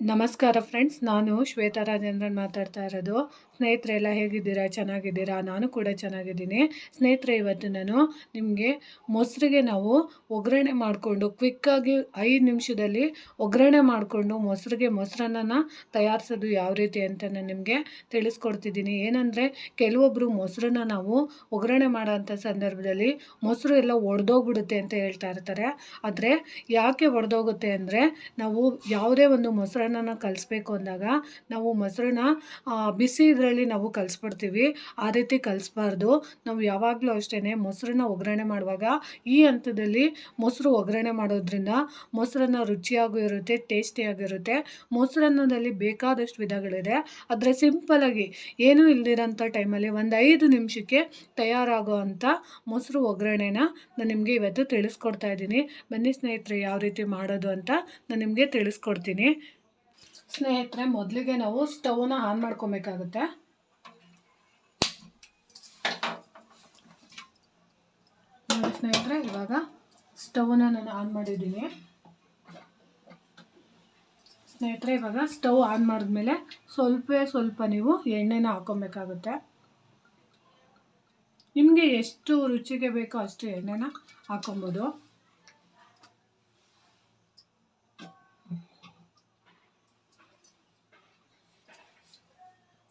ನಮಸ್ಕಾರ ಫ್ರೆಂಡ್ಸ್ ನಾನು ಶ್ವೇತಾ ರಾಜೇಂದ್ರನ್ ಮಾತಾಡ್ತಾ ಇರೋದು. ಸ್ನೇಹಿತರೆಲ್ಲ ಹೇಗಿದ್ದೀರಾ? ಚೆನ್ನಾಗಿದ್ದೀರಾ? ನಾನು ಕೂಡ ಚೆನ್ನಾಗಿದ್ದೀನಿ. ಸ್ನೇಹಿತರೆ, ಇವತ್ತು ನಾನು ನಿಮಗೆ ಮೊಸರಿಗೆ ನಾವು ಒಗ್ಗರಣೆ ಮಾಡಿಕೊಂಡು ಕ್ವಿಕ್ಕಾಗಿ ಐದು ನಿಮಿಷದಲ್ಲಿ ಒಗ್ಗರಣೆ ಮಾಡಿಕೊಂಡು ಮೊಸರಿಗೆ ಮೊಸರನ್ನ ತಯಾರಿಸೋದು ಯಾವ ರೀತಿ ಅಂತ ನಾನು ನಿಮಗೆ ತಿಳಿಸ್ಕೊಡ್ತಿದ್ದೀನಿ. ಏನಂದರೆ ಕೆಲವೊಬ್ಬರು ಮೊಸರನ್ನ ನಾವು ಒಗ್ಗರಣೆ ಮಾಡೋಂಥ ಸಂದರ್ಭದಲ್ಲಿ ಮೊಸರು ಎಲ್ಲ ಒಡೆದೋಗ್ಬಿಡುತ್ತೆ ಅಂತ ಹೇಳ್ತಾ ಇರ್ತಾರೆ. ಆದರೆ, ಯಾಕೆ ಒಡೆದೋಗುತ್ತೆ ಅಂದರೆ, ನಾವು ಯಾವುದೇ ಒಂದು ಮೊಸರನ್ನ ಕಲಿಸ್ಬೇಕು ಅಂದಾಗ ನಾವು ಮೊಸರನ್ನ ಬಿಸಿ ಬಿಸಿ ಇದರಲ್ಲಿ ನಾವು ಕಲಿಸ್ಬಿಡ್ತೀವಿ, ಆ ರೀತಿ ಕಲಿಸ್ಬಾರ್ದು. ನಾವು ಯಾವಾಗಲೂ ಅಷ್ಟೇ ಮೊಸರನ್ನ ಒಗ್ಗರಣೆ ಮಾಡುವಾಗ, ಈ ಹಂತದಲ್ಲಿ ಮೊಸರು ಒಗ್ಗರಣೆ ಮಾಡೋದ್ರಿಂದ ಮೊಸರನ್ನ ರುಚಿಯಾಗೂ ಇರುತ್ತೆ ಟೇಸ್ಟಿಯಾಗಿರುತ್ತೆ ಮೊಸರನ್ನದಲ್ಲಿ ಬೇಕಾದಷ್ಟು ವಿಧಗಳಿದೆ. ಆದರೆ ಸಿಂಪಲಾಗಿ ಏನೂ ಇಲ್ದಿರೋಂಥ ಟೈಮಲ್ಲಿ ಒಂದು ಐದು ನಿಮಿಷಕ್ಕೆ ತಯಾರಾಗೋ ಅಂಥ ಮೊಸರು ಒಗ್ಗರಣೆನ ನಾನು ನಿಮಗೆ ಇವತ್ತು ತಿಳಿಸ್ಕೊಡ್ತಾ ಇದ್ದೀನಿ. ಬನ್ನಿ ಸ್ನೇಹಿತರೆ ಯಾವ ರೀತಿ ಮಾಡೋದು ಅಂತ ನಾನು ನಿಮಗೆ ತಿಳಿಸ್ಕೊಡ್ತೀನಿ. ಸ್ನೇಹಿತರೆ, ಮೊದಲಿಗೆ ನಾವು ಸ್ಟವ್ನ ಆನ್ ಮಾಡ್ಕೊಬೇಕಾಗುತ್ತೆ ನೋಡಿ ಸ್ನೇಹಿತರೆ, ಇವಾಗ ಸ್ಟವ್ನ ನಾನು ಆನ್ ಮಾಡಿದ್ದೀನಿ. ಸ್ನೇಹಿತರೆ, ಇವಾಗ ಸ್ಟವ್ ಆನ್ ಮಾಡಿದ್ಮೇಲೆ ಸ್ವಲ್ಪ ಸ್ವಲ್ಪ ನೀವು ಎಣ್ಣೆನ ಹಾಕೊಬೇಕಾಗುತ್ತೆ. ನಿಮಗೆ ಎಷ್ಟು ರುಚಿಗೆ ಬೇಕೋ ಅಷ್ಟು ಎಣ್ಣೆನ ಹಾಕೊಬೋದು.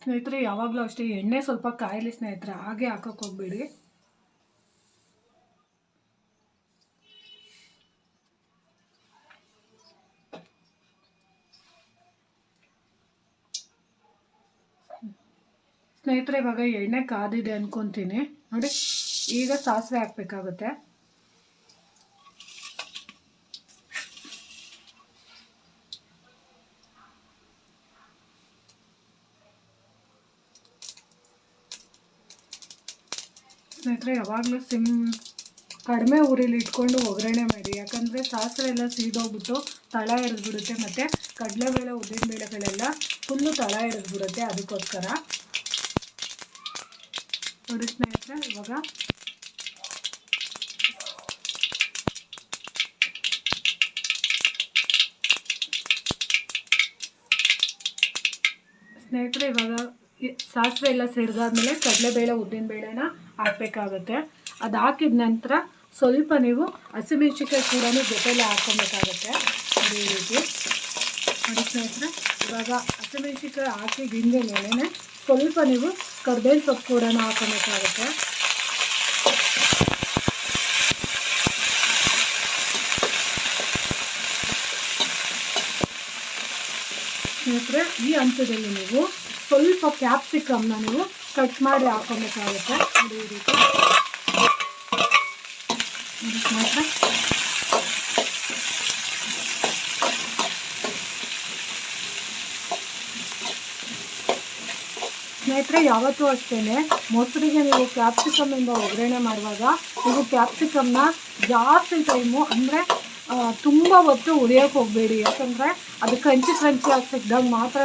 ಸ್ನೇಹಿತರೆ, ಯಾವಾಗಲೂ ಅಷ್ಟೇ ಎಣ್ಣೆ ಸ್ವಲ್ಪ ಕಾಯಿಲೆ ಸ್ನೇಹಿತರೆ, ಹಾಗೆ ಹಾಕೋಕೆ ಹೋಗ್ಬೇಡಿ. ಸ್ನೇಹಿತರೆ, ಇವಾಗ ಎಣ್ಣೆ ಕಾದಿದೆ ಅನ್ಕೊಂತೀನಿ. ನೋಡಿ, ಈಗ ಸಾಸಿವೆ ಹಾಕ್ಬೇಕಾಗುತ್ತೆ. ಸ್ನೇಹಿತರೆ, ಯಾವಾಗಲೂ ಸಿಮ್ ಕಡಿಮೆ ಊರಿಲಿ ಇಟ್ಕೊಂಡು ಒಗ್ಗರಣೆ ಮಾಡಿ. ಯಾಕಂದರೆ ಸಾಸಿವೆ ಎಲ್ಲ ಸೀದೋಗ್ಬಿಟ್ಟು ತಳ ಹಿಡಿದ್ಬಿಡುತ್ತೆ ಮತ್ತು ಕಡಲೆಬೇಳೆ, ಉದ್ದಿನಬೇಳೆಗಳೆಲ್ಲ ಫುಲ್ಲು ತಳ ಹಿಡಿದ್ಬಿಡುತ್ತೆ ಅದಕ್ಕೋಸ್ಕರ. ನೋಡಿ ಸ್ನೇಹಿತರೆ, ಇವಾಗ ಸ್ನೇಹಿತರೆ, ಇವಾಗ ಸಾಸಿವೆ ಎಲ್ಲ ಸಿಡ್ದಾದ್ಮೇಲೆ ಕಡಲೆಬೇಳೆ, ಉದ್ದಿನಬೇಳೆನ ಹಾಕಬೇಕಾಗುತ್ತೆ. ಅದು ಹಾಕಿದ ನಂತರ ಸ್ವಲ್ಪ ನೀವು ಹಸಿಮೆಣ್ಸಿಕಾಯಿ ಕೂಡ ಜೊತೆಲೆ ಹಾಕ್ಕೊಬೇಕಾಗತ್ತೆ. ಅದೇ ರೀತಿ. ನೋಡಿ ಸ್ನೇಹಿತರೆ, ಇವಾಗ ಹಸಿಮೆಣ್ಸಿಕಾಯಿ ಹಾಕಿದ ಹಿಂದೆ ಮೇಲೆ ಸ್ವಲ್ಪ ನೀವು ಕರ್ಬೇವಿನ ಸೊಪ್ಪು ಕೂಡ ಹಾಕೋಬೇಕಾಗುತ್ತೆ ಸ್ನೇಹಿತರೆ, ಈ ಹಂತದಲ್ಲಿ ನೀವು ಸ್ವಲ್ಪ ಕ್ಯಾಪ್ಸಿಕಮ್ನ ನೀವು ಕಟ್ ಮಾಡಿ ಹಾಕೋಬೇಕಾಗುತ್ತೆ ನೋಡಿ ಈ ರೀತಿ. ಸ್ನೇಹಿತರೆ, ಯಾವತ್ತೂ ಅಷ್ಟೇ ಮೊಸರಿಗೆ ನೀವು ಕ್ಯಾಪ್ಸಿಕಮ್ಮಿಂದ ಒಗ್ಗರಣೆ ಮಾಡುವಾಗ ನೀವು ಕ್ಯಾಪ್ಸಿಕಮ್ನ ಜಾಸ್ತಿ ಟೈಮು ಅಂದರೆ ತುಂಬ ಹೊತ್ತು ಉರಿಯೋಕೆ ಹೋಗಬೇಡಿ. ಯಾಕಂದರೆ ಅದು ಕ್ರಂಚಿ ಕ್ರಂಚಿ ಆಗಿ ಸಿಕ್ಕಿದಾಗ ಮಾತ್ರ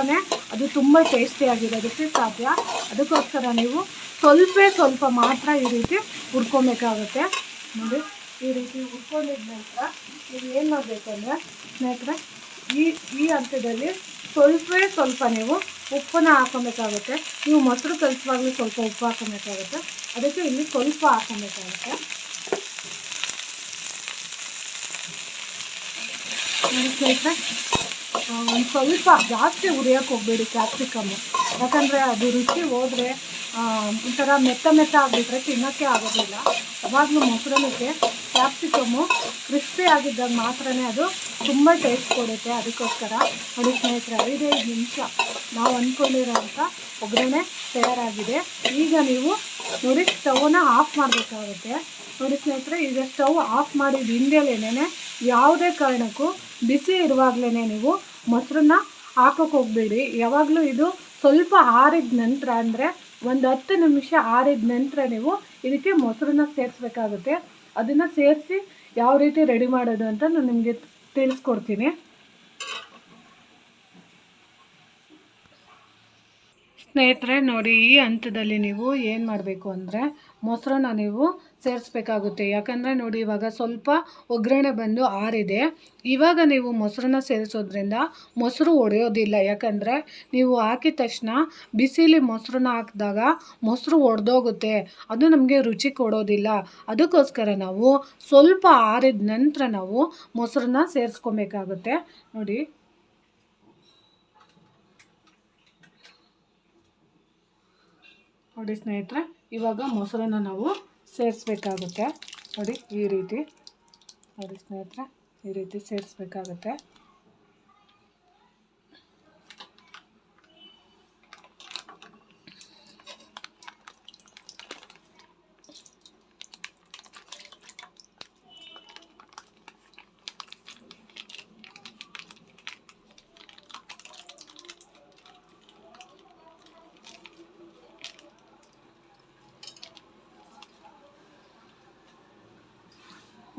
ಅದು ತುಂಬ ಟೇಸ್ಟಿಯಾಗಿರೋದಕ್ಕೆ ಸಾಧ್ಯ. ಅದಕ್ಕೋಸ್ಕರ ನೀವು ಸ್ವಲ್ಪ ಸ್ವಲ್ಪ ಮಾತ್ರ ಈ ರೀತಿ ಹುರ್ಕೊಬೇಕಾಗುತ್ತೆ. ನೋಡಿ, ಈ ರೀತಿ ಹುರ್ಕೊಂಡಿದ ನಂತರ ನೀವು ಏನು ಮಾಡಬೇಕಂದ್ರೆ, ಸ್ನೇಹಿತರೆ, ಈ ಈ ಹಂತದಲ್ಲಿ ಸ್ವಲ್ಪ ಸ್ವಲ್ಪ ನೀವು ಉಪ್ಪನ್ನ ಹಾಕೊಬೇಕಾಗುತ್ತೆ ನೀವು ಮೊಸರು ಕಲಿಸುವಾಗಲೂ ಸ್ವಲ್ಪ ಉಪ್ಪು ಹಾಕೊಬೇಕಾಗುತ್ತೆ ಅದಕ್ಕೆ ಇಲ್ಲಿ ಸ್ವಲ್ಪ ಹಾಕೊಬೇಕಾಗುತ್ತೆ ಒಂದು ಸ್ವಲ್ಪ ಜಾಸ್ತಿ ಉರಿಯೋಕೆ ಹೋಗಬೇಡಿ ಕ್ಯಾಪ್ಸಿಕಮ್ಮು ಯಾಕಂದರೆ ಅದು ರುಚಿ ಹೋದರೆ ಒಂಥರ ಮೆತ್ತ ಮೆತ್ತ ಆಗಿಬಿಟ್ರೆ ತಿನ್ನೋಕ್ಕೆ ಆಗೋದಿಲ್ಲ. ಯಾವಾಗಲೂ ಮೊಸರನ್ನಕ್ಕೆ ಕ್ಯಾಪ್ಸಿಕಮ್ಮು ಕ್ರಿಸ್ಪಿ ಆಗಿದ್ದಾಗ ಮಾತ್ರನೇ ಅದು ತುಂಬ ಟೇಸ್ಟ್ ಕೊಡುತ್ತೆ. ಅದಕ್ಕೋಸ್ಕರ ನೋಡಿ ಸ್ನೇಹಿತರೆ, ಐದೈದು ನಿಮಿಷ. ನಾವು ಅಂದ್ಕೊಂಡಿರೋಂಥ ಒಗ್ಗರಣೆ ತಯಾರಾಗಿದೆ. ಈಗ ನೀವು ನೋಡಿ ಸ್ಟವ್ನ ಆಫ್ ಮಾಡಬೇಕಾಗುತ್ತೆ. ನೋಡಿ ಸ್ನೇಹಿತರೆ, ಈಗ ಸ್ಟವ್ ಆಫ್ ಮಾಡಿದ ಹಿಂದೆಲೇನೆ ಯಾವುದೇ ಕಾರಣಕ್ಕೂ ಬಿಸಿ ಇರುವಾಗಲೇ ನೀವು ಮೊಸರನ್ನ ಹಾಕೋಕೆ ಹೋಗಬೇಡಿ. ಯಾವಾಗಲೂ ಇದು ಸ್ವಲ್ಪ ಆರಿದ ನಂತರ ಅಂದರೆ ಒಂದು ಹತ್ತು ನಿಮಿಷ ಆರಿದ ನಂತರ ನೀವು ಇದಕ್ಕೆ ಮೊಸರನ್ನ ಸೇರಿಸ್ಬೇಕಾಗುತ್ತೆ. ಅದನ್ನು ಸೇರಿಸಿ ಯಾವ ರೀತಿ ರೆಡಿ ಮಾಡೋದು ಅಂತ ನಾನು ನಿಮಗೆ ತಿಳಿಸ್ಕೊಡ್ತೀನಿ. ಸ್ನೇಹಿತರೆ, ನೋಡಿ ಈ ಹಂತದಲ್ಲಿ ನೀವು ಏನು ಮಾಡಬೇಕು ಅಂದರೆ ಮೊಸರನ್ನ ನೀವು ಸೇರಿಸ್ಬೇಕಾಗುತ್ತೆ. ಯಾಕಂದರೆ ನೋಡಿ ಇವಾಗ ಸ್ವಲ್ಪ ಒಗ್ಗರಣೆ ಬಂದು ಆರಿದೆ. ಇವಾಗ ನೀವು ಮೊಸರನ್ನ ಸೇರಿಸೋದ್ರಿಂದ ಮೊಸರು ಒಡೆಯೋದಿಲ್ಲ. ಯಾಕಂದರೆ ನೀವು ಹಾಕಿದ ತಕ್ಷಣ ಬಿಸಿಲಿ ಮೊಸರನ್ನ ಹಾಕಿದಾಗ ಮೊಸರು ಒಡೆದೋಗುತ್ತೆ. ಅದು ನಮಗೆ ರುಚಿ ಕೊಡೋದಿಲ್ಲ. ಅದಕ್ಕೋಸ್ಕರ ನಾವು ಸ್ವಲ್ಪ ಆರಿದ ನಂತರ ನಾವು ಮೊಸರನ್ನ ಸೇರಿಸ್ಕೊಬೇಕಾಗುತ್ತೆ. ನೋಡಿ ನೋಡಿ ಸ್ನೇಹಿತರೆ ಇವಾಗ ಮೊಸರನ್ನ ನಾವು ಸೇರಿಸ್ಬೇಕಾಗುತ್ತೆ. ನೋಡಿ ಈ ರೀತಿ. ನೋಡಿ ಸ್ನೇಹಿತರೆ ಈ ರೀತಿ ಸೇರಿಸ್ಬೇಕಾಗುತ್ತೆ.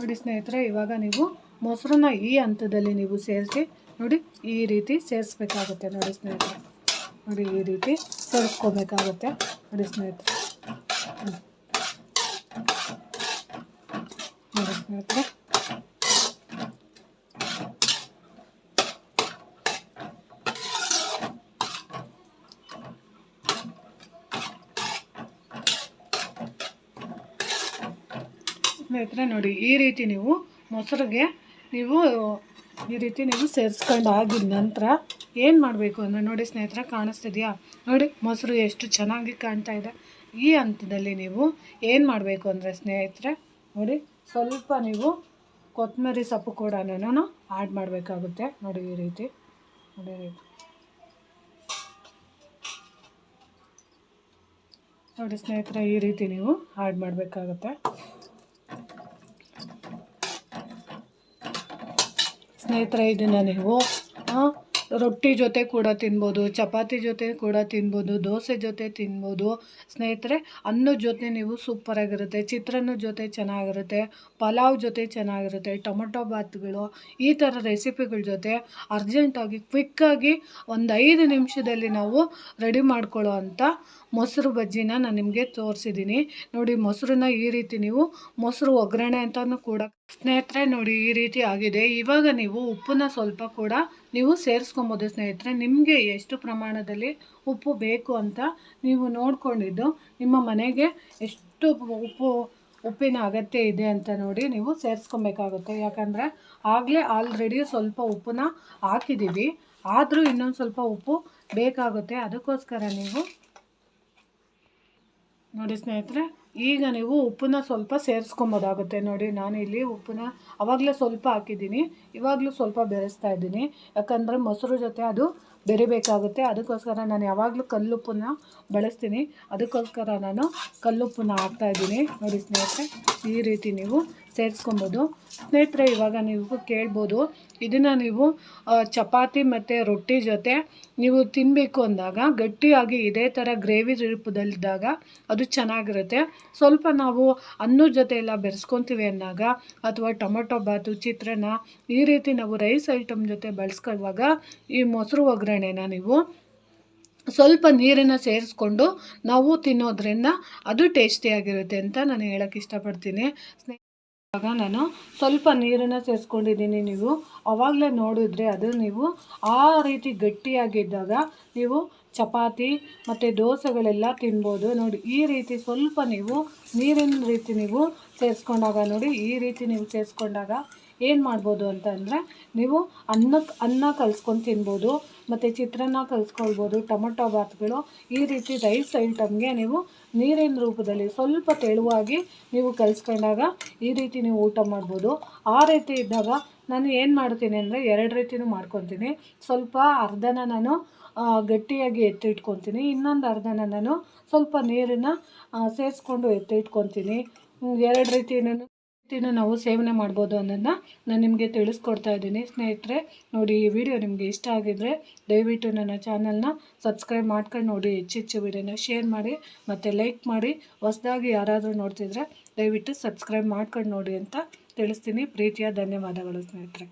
ನೋಡಿ ಸ್ನೇಹಿತರೆ, ಇವಾಗ ನೀವು ಮೊಸರನ್ನ ಈ ಹಂತದಲ್ಲಿ ನೀವು ಸೇರಿಸಿ ನೋಡಿ ಈ ರೀತಿ ಸೇರಿಸ್ಬೇಕಾಗುತ್ತೆ ನೋಡಿ ಸ್ನೇಹಿತರೆ ನೋಡಿ ಈ ರೀತಿ ಸೇರಿಸ್ಕೋಬೇಕಾಗುತ್ತೆ ನೋಡಿ ಸ್ನೇಹಿತರೆ. ನೋಡಿ ಸ್ನೇಹಿತರೆ ಸ್ನೇಹಿತರೆ, ನೋಡಿ, ಈ ರೀತಿ ನೀವು ಮೊಸರಿಗೆ ನೀವು ಈ ರೀತಿ ನೀವು ಸೇರಿಸ್ಕೊಂಡು ಆಗಿದ ನಂತರ ಏನು ಮಾಡಬೇಕು ಅಂದರೆ, ನೋಡಿ ಸ್ನೇಹಿತರೆ, ಕಾಣಿಸ್ತಿದೆಯಾ? ನೋಡಿ, ಮೊಸರು ಎಷ್ಟು ಚೆನ್ನಾಗಿ ಕಾಣ್ತಾ ಇದೆ. ಈ ಹಂತದಲ್ಲಿ ನೀವು ಏನು ಮಾಡಬೇಕು ಅಂದರೆ, ಸ್ನೇಹಿತರೆ, ನೋಡಿ, ಸ್ವಲ್ಪ ನೀವು ಕೊತ್ತಂಬರಿ ಸೊಪ್ಪು ಕೂಡ ನಾನು ಆ್ಯಡ್ ಮಾಡಬೇಕಾಗುತ್ತೆ. ನೋಡಿ, ಈ ರೀತಿ, ನೋಡಿ ರೀತಿ. ನೋಡಿ ಸ್ನೇಹಿತರೆ, ಈ ರೀತಿ ನೀವು ಆ್ಯಡ್ ಮಾಡಬೇಕಾಗುತ್ತೆ. ಸ್ನೇಹಿತರೆ ಇದನ್ನು ನೀವು ಆ, ರೊಟ್ಟಿ ಜೊತೆ ಕೂಡ ತಿನ್ಬೋದು, ಚಪಾತಿ ಜೊತೆ ಕೂಡ ತಿನ್ಬೋದು, ದೋಸೆ ಜೊತೆ ತಿನ್ಬೋದು. ಸ್ನೇಹಿತರೆ, ಅನ್ನದ ಜೊತೆ ನೀವು ಸೂಪರಾಗಿರುತ್ತೆ ಚಿತ್ರಾನ್ನದ ಜೊತೆ ಚೆನ್ನಾಗಿರುತ್ತೆ, ಪಲಾವ್ ಜೊತೆ ಚೆನ್ನಾಗಿರುತ್ತೆ, ಟೊಮೊಟೊ ಬಾತ್ಗಳು, ಈ ಥರ ರೆಸಿಪಿಗಳ ಜೊತೆ ಅರ್ಜೆಂಟಾಗಿ ಕ್ವಿಕ್ಕಾಗಿ ಒಂದು ಐದು ನಿಮಿಷದಲ್ಲಿ ನಾವು ರೆಡಿ ಮಾಡ್ಕೊಳ್ಳೋ ಅಂಥ ಮೊಸರು ಬಜ್ಜಿನ ನಾನು ನಿಮಗೆ ತೋರಿಸಿದ್ದೀನಿ ನೋಡಿ, ಮೊಸರನ್ನ ಈ ರೀತಿ ನೀವು ಮೊಸರು ಒಗ್ಗರಣೆ ಅಂತಲೂ ಕೂಡ, ಸ್ನೇಹಿತರೆ, ನೋಡಿ ಈ ರೀತಿ ಆಗಿದೆ. ಇವಾಗ ನೀವು ಉಪ್ಪನ್ನ ಸ್ವಲ್ಪ ಕೂಡ ನೀವು ಸೇರಿಸ್ಕೊಬೋದು ಸ್ನೇಹಿತರೆ, ನಿಮಗೆ ಎಷ್ಟು ಪ್ರಮಾಣದಲ್ಲಿ ಉಪ್ಪು ಬೇಕು ಅಂತ ನೀವು ನೋಡಿಕೊಂಡಿದ್ದು, ನಿಮ್ಮ ಮನೆಗೆ ಎಷ್ಟು ಉಪ್ಪು, ಉಪ್ಪಿನ ಅಗತ್ಯ ಇದೆ ಅಂತ ನೋಡಿ ನೀವು ಸೇರಿಸ್ಕೊಬೇಕಾಗುತ್ತೆ. ಯಾಕಂದರೆ ಆಗಲೇ ಆಲ್ರೆಡಿ ಸ್ವಲ್ಪ ಉಪ್ಪನ್ನ ಹಾಕಿದ್ದೀವಿ. ಆದರೂ ಇನ್ನೊಂದು ಸ್ವಲ್ಪ ಉಪ್ಪು ಬೇಕಾಗುತ್ತೆ. ಅದಕ್ಕೋಸ್ಕರ ನೀವು ನೋಡಿ ಸ್ನೇಹಿತರೆ ಈಗ ನೀವು ಉಪ್ಪನ್ನ ಸ್ವಲ್ಪ ಸೇರಿಸ್ಕೊಂಬೋದಾಗುತ್ತೆ ನೋಡಿ. ನಾನು ಇಲ್ಲಿ ಉಪ್ಪನ್ನ ಆವಾಗಲೇ ಸ್ವಲ್ಪ ಹಾಕಿದ್ದೀನಿ. ಇವಾಗಲೂ ಸ್ವಲ್ಪ ಬೆರೆಸ್ತಾ ಇದ್ದೀನಿ. ಯಾಕಂದರೆ ಮೊಸರು ಜೊತೆ ಅದು ಬೆರಿಬೇಕಾಗುತ್ತೆ. ಅದಕ್ಕೋಸ್ಕರ ನಾನು ಯಾವಾಗಲೂ ಕಲ್ಲುಪ್ಪನ್ನ ಬಳಸ್ತೀನಿ. ಅದಕ್ಕೋಸ್ಕರ ನಾನು ಕಲ್ಲುಪ್ಪನ್ನ ಹಾಕ್ತಾಯಿದ್ದೀನಿ ನೋಡಿ ಸ್ನೇಹಿತರೆ, ಈ ರೀತಿ ನೀವು ಸೇರಿಸ್ಕೊಬೋದು. ಸ್ನೇಹಿತರೆ, ಇವಾಗ ನೀವು ಕೇಳ್ಬೋದು, ಇದನ್ನು ನೀವು ಚಪಾತಿ ಮತ್ತು ರೊಟ್ಟಿ ಜೊತೆ ನೀವು ತಿನ್ನಬೇಕು ಅಂದಾಗ, ಗಟ್ಟಿಯಾಗಿ ಇದೇ ಥರ ಗ್ರೇವಿ ರೂಪದಲ್ಲಿದ್ದಾಗ ಅದು ಚೆನ್ನಾಗಿರುತ್ತೆ. ಸ್ವಲ್ಪ ನಾವು ಅನ್ನದ ಜೊತೆ ಎಲ್ಲ ಬೆರೆಸ್ಕೊತೀವಿ ಅಂದಾಗ, ಅಥವಾ ಟೊಮೊಟೊ ಬಾತು, ಚಿತ್ರಾನ್ನ, ಈ ರೀತಿ ನಾವು ರೈಸ್ ಐಟಮ್ ಜೊತೆ ಬಳಸ್ಕೊಳ್ಳುವಾಗ, ಈ ಮೊಸರು ಒಗ್ಗರಣೆನ ನೀವು ಸ್ವಲ್ಪ ನೀರನ್ನು ಸೇರಿಸ್ಕೊಂಡು ನಾವು ತಿನ್ನೋದ್ರಿಂದ ಅದು ಟೇಸ್ಟಿಯಾಗಿರುತ್ತೆ ಅಂತ ನಾನು ಹೇಳೋಕ್ಕೆ ಇಷ್ಟಪಡ್ತೀನಿ. ಇವಾಗ ನಾನು ಸ್ವಲ್ಪ ನೀರನ್ನು ಸೇರಿಸ್ಕೊಂಡಿದ್ದೀನಿ ನೀವು. ಅವಾಗಲೇ ನೋಡಿದ್ರೆ ಅದು ನೀವು ಆ ರೀತಿ ಗಟ್ಟಿಯಾಗಿದ್ದಾಗ ನೀವು ಚಪಾತಿ ಮತ್ತು ದೋಸೆಗಳೆಲ್ಲ ತಿನ್ಬೋದು. ನೋಡಿ, ಈ ರೀತಿ ಸ್ವಲ್ಪ ನೀವು ನೀರಿನ ರೀತಿ ನೀವು ಸೇರಿಸ್ಕೊಂಡಾಗ ನೋಡಿ, ಈ ರೀತಿ ನೀವು ಸೇರಿಸ್ಕೊಂಡಾಗ ಏನು ಮಾಡ್ಬೋದು ಅಂತ ಅಂದರೆ ನೀವು ಅನ್ನಕ್ಕೆ ಅನ್ನ ಕಲ್ಸ್ಕೊಂಡು ತಿನ್ಬೋದು, ಮತ್ತು ಚಿತ್ರಾನ್ನ ಕಲಿಸ್ಕೊಳ್ಬೋದು, ಟೊಮೊಟೊ ಬಾತ್ಗಳು, ಈ ರೀತಿ ರೈಸ್ ಐಟಮ್ಗೆ ನೀವು ನೀರಿನ ರೂಪದಲ್ಲಿ ಸ್ವಲ್ಪ ತೆಳುವಾಗಿ ನೀವು ಕಲಿಸ್ಕೊಂಡಾಗ ಈ ರೀತಿ ನೀವು ಊಟ ಮಾಡ್ಬೋದು. ಆ ರೀತಿ ಇದ್ದಾಗ ನಾನು ಏನು ಮಾಡ್ತೀನಿ ಅಂದರೆ ಎರಡು ರೀತಿನೂ ಮಾಡ್ಕೊತೀನಿ. ಸ್ವಲ್ಪ ಅರ್ಧನ ನಾನು ಗಟ್ಟಿಯಾಗಿ ಎತ್ತಿಟ್ಕೊತೀನಿ. ಇನ್ನೊಂದು ಅರ್ಧನ ನಾನು ಸ್ವಲ್ಪ ನೀರನ್ನು ಸೇರಿಸ್ಕೊಂಡು ಎತ್ತಿಟ್ಕೊತೀನಿ. ಎರಡು ರೀತಿನೂ ರೀತಿನೂ ನಾವು ಸೇವನೆ ಮಾಡ್ಬೋದು ಅನ್ನೋದನ್ನ ನಾನು ನಿಮಗೆ ತಿಳಿಸ್ಕೊಡ್ತಾ ಇದ್ದೀನಿ. ಸ್ನೇಹಿತರೆ, ನೋಡಿ ಈ ವಿಡಿಯೋ ನಿಮಗೆ ಇಷ್ಟ ಆಗಿದ್ರೆ ದಯವಿಟ್ಟು ನನ್ನ ಚಾನಲ್ನ ಸಬ್ಸ್ಕ್ರೈಬ್ ಮಾಡ್ಕೊಂಡು ನೋಡಿ. ಹೆಚ್ಚು ಹೆಚ್ಚು ವಿಡಿಯೋನ ಶೇರ್ ಮಾಡಿ, ಮತ್ತು ಲೈಕ್ ಮಾಡಿ. ಹೊಸದಾಗಿ ಯಾರಾದರೂ ನೋಡ್ತಿದ್ರೆ ದಯವಿಟ್ಟು ಸಬ್ಸ್ಕ್ರೈಬ್ ಮಾಡ್ಕೊಂಡು ನೋಡಿ ಅಂತ ತಿಳಿಸ್ತೀನಿ. ಪ್ರೀತಿಯ ಧನ್ಯವಾದಗಳು ಸ್ನೇಹಿತರೆ.